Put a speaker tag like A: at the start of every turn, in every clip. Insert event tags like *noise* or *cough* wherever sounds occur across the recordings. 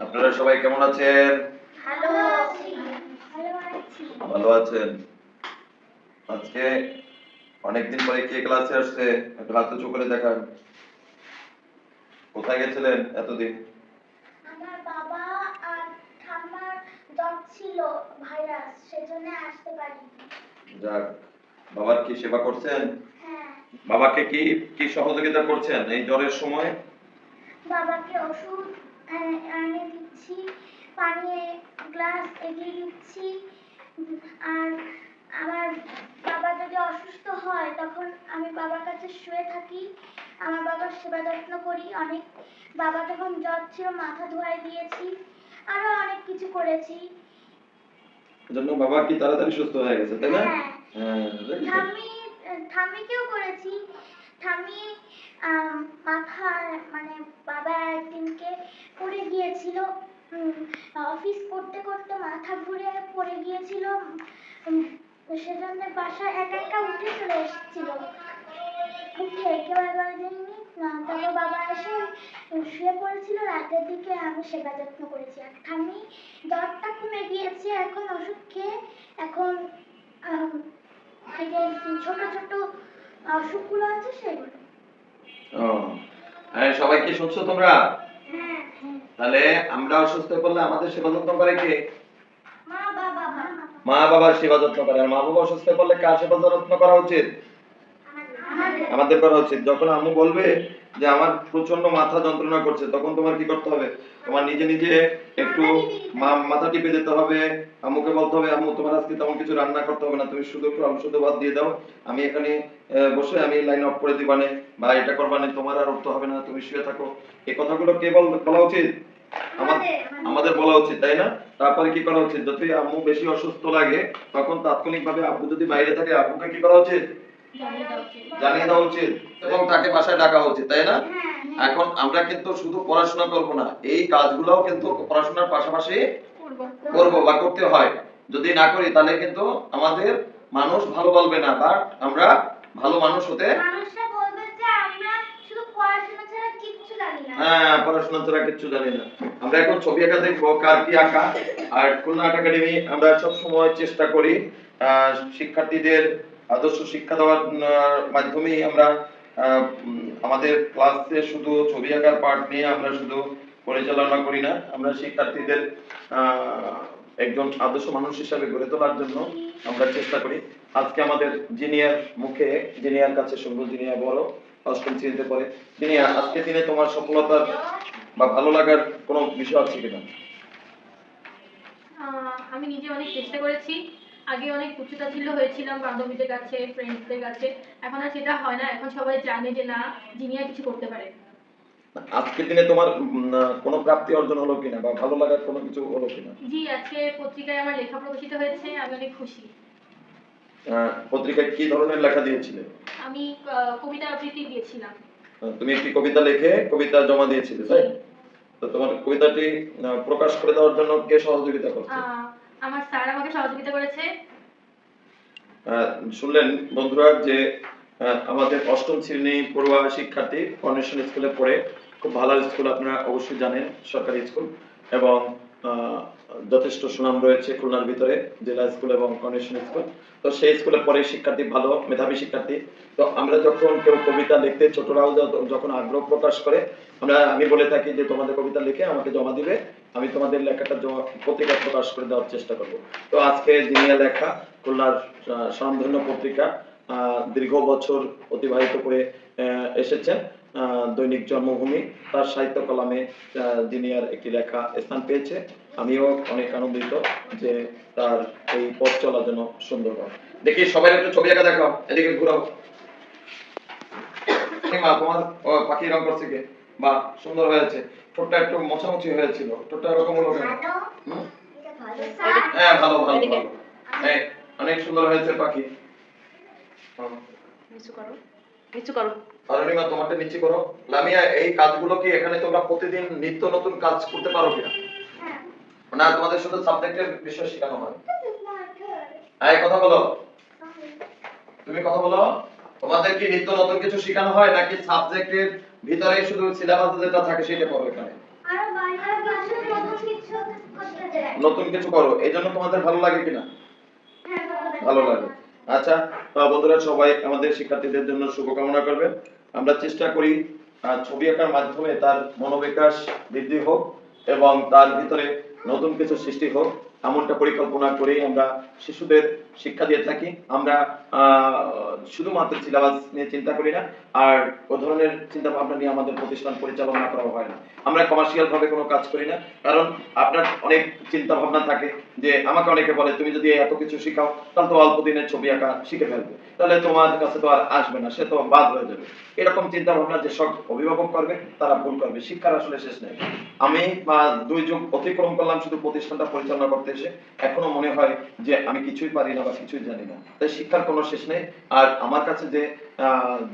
A: আপনারা সবাই কেমন আছেন?
B: ভালো আছি। ভালো আছি।
A: ভালো আছেন? আজকে অনেকদিন পরে কে ক্লাসে আসছে? একটু হাত উঁচু করে দেখান। কোথায় গেছিলেন এতদিন?
B: আমার বাবা আর ঠাম্মার জ্বর ছিল ভাইরাস সেজন্য আসতে পারিনি।
A: যাক বাবার কি সেবা করছেন?
B: হ্যাঁ।
A: বাবাকে কি কি সহযোগিতা করছেন এই জ্বরের সময়?
B: বাবাকে ওষুধ এনে এনে দিচ্ছি পানি গ্লাস এগিয়ে দিচ্ছি। আর আমার বাবা যদি অসুস্থ হয় তখন আমি বাবার কাছে শুয়ে থাকি। আমার বাবার সেবা যত্ন করি। অনেক বাবা যখন জ্বর ছিল মাথা ধোয়াই দিয়েছি। আরও অনেক কিছু করেছি।
A: জন্য বাবা কি তাড়াতাড়ি সুস্থ হয়ে গেছে তাই না?
B: হ্যাঁ।
A: হ্যাঁ
B: ঠাম্মি ঠাম্মিকেও করেছি। ঠাম্মি মাথায় মানে বাবা একদিনকে পড়ে গিয়েছিল অফিস করতে করতে মাথা ঘুরে পড়ে গিয়েছিল। সেজন্য বাসায় একা একা উঠে চলে এসেছিল। উঠে কেউ একবার দেয়নি তারপর বাবা এসে শুয়ে পড়েছিল। রাতের দিকে আমি সেবা যত্ন করেছি। ঠাম্মি জ্বরটা কমে গিয়েছে। এখন ওষুধ খেয়ে এখন আম, ছোট ছোট অসুখগুলো আছে সেগুলো।
A: ও হ্যাঁ সবাই কি শুনছো তোমরা? তাহলে আমরা অসুস্থ পড়লে আমাদের সেবা যত্ন করে কে?
B: মা বাবা মা
A: মা বাবার সেবা যত্ন করে। আর মা বাবা অসুস্থ পড়লে কার সেবা যত্ন করা উচিত?
B: আমাদের।
A: আমাদের করা উচিত। যখন আম্মু বলবে যে আমার প্রচণ্ড মাথা যন্ত্রণা করছে, তখন তোমার কি করতে হবে? তোমার নিজে নিজে একটু মাথা টিপে দিতে হবে, আম্মুকে বলতে হবে, আম্মু, তোমার আজকে তেমন কিছু রান্না করতে হবে না, তুমি শুধু একটু আলু শুধু ভাত দিয়ে দাও, আমি এখানে বসে আমি লাইন অফ করে দিবানে, বা এটা করবানে, তোমার আর উঠতে হবে না, তুমি শুয়ে থাকো। এই কথাগুলো কে বল- বলা উচিত? আমাদের বলা উচিত, তাই না? তারপরে কি করা উচিত? যদি আম্মু বেশি অসুস্থ লাগে, তখন তাৎক্ষণিকভাবে আব্বু যদি বাইরে থাকে, আব্বুকে কি করা উচিত? জানিয়ে দেওয়া উচিত এবং তাকে বাসায় ডাকা উচিত তাই না? এখন আমরা কিন্তু শুধু পড়াশোনা করব না এই কাজগুলোও কিন্তু পড়াশোনার পাশাপাশি করব বা করতে হয়। যদি না করি তাহলে কিন্তু আমাদের মানুষ ভালো বলবে না বাট আমরা ভালো মানুষ হতে হ্যাঁ পড়াশোনা ছাড়া কিচ্ছু জানি না। আমরা এখন ছবি আঁকা দেখব কার কি আঁকা আর খুলনা আর্ট একাডেমি আমরা সব সময় চেষ্টা করি আহ, শিক্ষার্থীদের আদর্শ শিক্ষা দেওয়ার মাধ্যমে আমরা আমাদের ক্লাসে শুধু ছবি আঁকার পার্ট নিয়ে আমরা শুধু পরিচালনা করি না, আমরা শিক্ষার্থীদের একজন আদর্শ মানুষ হিসাবে গড়ে তোলার জন্য আমরা চেষ্টা করি। আজকে আমাদের জিনিয়ার মুখে, জিনিয়ার কাছে শুনব, জিনিয়া বড় অষ্টম শ্রেণীতে পড়ে। জিনিয়া আজকে দিনে তোমার সফলতার বা ভালো লাগার কোনো বিষয় আছে কিনা?
C: আমি নিজে অনেক চেষ্টা করেছি। আগে অনেক উচ্চতা ছিল হয়েছিলাম বান্ধবীদের কাছে ফ্রেন্ডসদের কাছে। এখন আর সেটা হয় না এখন সবাই জানে যে না জিনিয়া কিছু করতে পারে।
A: আজকের দিনে তোমার কোনো প্রাপ্তি অর্জন হলো কিনা বা ভালো লাগার কোনো কিছু হলো কিনা?
C: জি আজকে পত্রিকায় আমার লেখা প্রকাশিত হয়েছে আমি অনেক খুশি।
A: পত্রিকায় কি ধরনের লেখা দিয়েছিলে?
C: আমি কবিতা আবৃত্তি দিয়েছিলাম।
A: তুমি একটি কবিতা লিখে কবিতা জমা দিয়েছিলে তাই? তো তোমার কবিতাটি প্রকাশ করে দেওয়ার জন্য কে সহযোগিতা করছে?
C: আমার স্যার আমাকে সহযোগিতা করেছে।
A: শুনলেন বন্ধুরা যে আমাদের অষ্টম শ্রেণি পড়ুয়া শিক্ষার্থী ফাউন্ডেশন স্কুলে পড়ে। খুব ভালো স্কুল আপনারা অবশ্যই জানেন, সরকারি স্কুল এবং যথেষ্ট সুনাম রয়েছে খুলনার ভিতরে, জেলা স্কুল এবং ফাউন্ডেশন স্কুল তো সেই স্কুলে পড়ে শিক্ষার্থী ভালো, মেধাবী শিক্ষার্থী। তো আমরা যখন কেউ কবিতা লিখতে ছোটরাও যখন আগ্রহ প্রকাশ করে আমরা, আমি বলে থাকি যে তোমাদের কবিতা লিখে আমাকে জমা দিবে। আমি তোমাদের লেখাটা জমা পত্রিকায় প্রকাশ করে দেওয়ার চেষ্টা করব। তো আজকে জিনিয়া লেখা, খুলনার স্বনামধন্য পত্রিকা দীর্ঘ বছর অতিবাহিত করে এসেছেন দৈনিক জন্মভূমি। তার সাহিত্য কলামে জিনিয়ার একটি লেখা স্থান পেয়েছে। আমিও অনেক আনন্দিত যে তার এই পথ চলার জন্য সুন্দর হয়। দেখি, সবাই একটু ছবি আঁকা দেখাও, এদিকে ঘুরাও। তোমার পাখি রং করছে কে? বা সুন্দর হয়েছে। ঠোঁটটা একটু মোছামুছি হয়েছিল। ঠোঁটটা এরকম হলো কেন? হ্যাঁ ভালো ভালো হ্যাঁ অনেক সুন্দর হয়েছে পাখি।
D: নিচু করো। নিচু করো।
A: অরুণিমা তোমারটা নিচে করো। লামিয়া এই কাজগুলো কি এখানে তোমরা প্রতিদিন নিত্য নতুন কাজ করতে পারো কিনা?
B: হ্যাঁ।
A: না তোমাদের শুধু সাবজেক্টের বিষয় শেখানো হয়. হ্যাঁ *laughs* এই কথা বলো। তুমি কথা বলো। তোমাদের কি নিত্য নতুন কিছু শেখানো হয় নাকি সাবজেক্টের ভিতরে শুধু সিলেবাস যেটা থাকে সেটা পড়ো এখানে?
B: আরও বাইরে কিছু নতুন কিছু করতে চাই।
A: নতুন কিছু করো এই জন্য তোমাদের ভালো লাগে কিনা?
B: হ্যাঁ
A: ভালো লাগে। আচ্ছা তো বন্ধুরা সবাই আমাদের শিক্ষার্থীদের জন্য শুভকামনা করবেন। আমরা চেষ্টা করি ছবি আঁকার মাধ্যমে তার মনোবিকাশ বৃদ্ধি হোক এবং তার ভিতরে নতুন কিছু সৃষ্টি হোক এমনটা পরিকল্পনা করেই আমরা শিশুদের শিক্ষা দিয়ে থাকি। আমরা শুধুমাত্র সিলেবাস নিয়ে চিন্তা করি না, আর ও ধরনের চিন্তা ভাবনা নিয়ে আমাদের প্রতিষ্ঠান পরিচালনা করা হয় না। আমরা কমার্শিয়াল ভাবে কোনো কাজ করি না, কারণ আপনার অনেক চিন্তা ভাবনা থাকে যে, আমাকে অনেকে বলে, তুমি যদি এত কিছু শিখাও, তাহলে তো অল্প দিনের ছবি আঁকা শিখে ফেলবে। তাহলে তোমার কাছে তো আর আসবে না, সে তো বাদ হয়ে যাবে। এরকম চিন্তা ভাবনা যে সব অভিভাবক করবে, তারা ভুল করবে, শিক্ষার আসলে শেষ নেই। আমি দুই যুগ অতিক্রম করলাম শুধু প্রতিষ্ঠানটা পরিচালনা করতে এসে। এখনও মনে হয় যে, আমি কিছুই পারি না বা কিছুই জানি না। তাই শিক্ষার কোনো শেষ নেই। আর আমার কাছে যে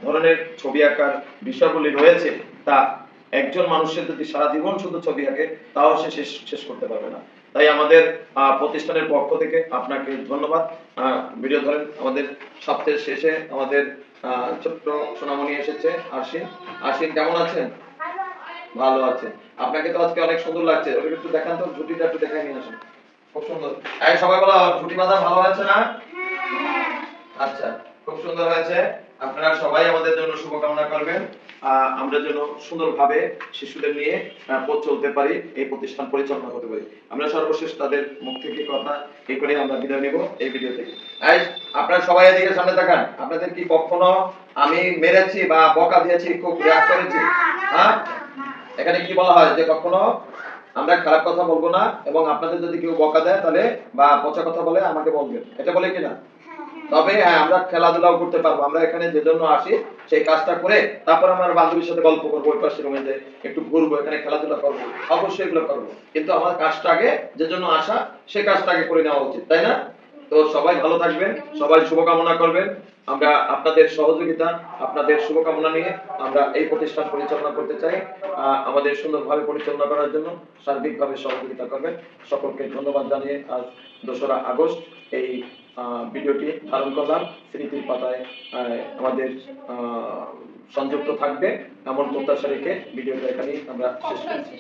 A: ধরনের ছবি আঁকার বিষয়গুলি রয়েছে তা একজন মানুষের যদি সারা জীবন শুধু ছবি আঁকে তাও সে শেষ শেষ করতে পারবে না। তাই আমাদের প্রতিষ্ঠানের পক্ষ থেকে আপনাকে ধন্যবাদ। ভিডিও ধরেন আমাদের সপ্তাহের শেষে আমাদের আহ, ছোট্ট সোনামণি এসেছে আশিন আশিন কেমন আছেন? ভালো আছে। আপনাকে তো আজকে অনেক সুন্দর লাগছে। ওটা একটু দেখান তো ঝুটিটা একটু দেখাই নিয়ে আসুন। আচ্ছা পরিচালনা করতে পারি। আমরা সর্বশেষ তাদের মুখ থেকে কথা এই আমরা বিদায় নেব এই ভিডিও থেকে আপনারা সবাই এদিকে সামনে তাকান। আপনাদের কি কখনো আমি মেরেছি বা বকা দিয়েছি, খুব করেছি? হ্যাঁ? এখানে কি বলা হয় যে কখনো আমরা খারাপ কথা বলব না এবং আপনাদের যদি কেউ বকা দেয় তাহলে বা পচা কথা বলে আমাকে বলবেন। এটা বলে কিনা তবে হ্যাঁ আমরা খেলাধুলাও করতে পারব। আমরা এখানে যে জন্য আসি সেই কাজটা করে তারপর আমরা বান্ধবীর সাথে গল্প করব ওই পাশে রুমে যে একটু ঘুরবো এখানে খেলাধুলা করব অবশ্যই এগুলো করব। কিন্তু আমার কাজটা আগে যে জন্য আসা সে কাজটা আগে করে নেওয়া উচিত তাই না? তো সবাই ভালো থাকবেন, সবাই শুভকামনা করবেন। আমরা আপনাদের সহযোগিতা, আপনাদের শুভকামনা নিয়ে আমরা এই প্রতিষ্ঠান পরিচালনা করতে চাই। আমাদের সুন্দরভাবে পরিচালনা করার জন্য সার্বিকভাবে সহযোগিতা করবেন। সকলকে ধন্যবাদ জানিয়ে আজ দোসরা আগস্ট এই ভিডিওটি ধারণ করলাম। স্মৃতির পাতায় আমাদের সংযুক্ত থাকবে। এমন প্রত্যাশা রেখে ভিডিওটা এখানেই আমরা শেষ করছি।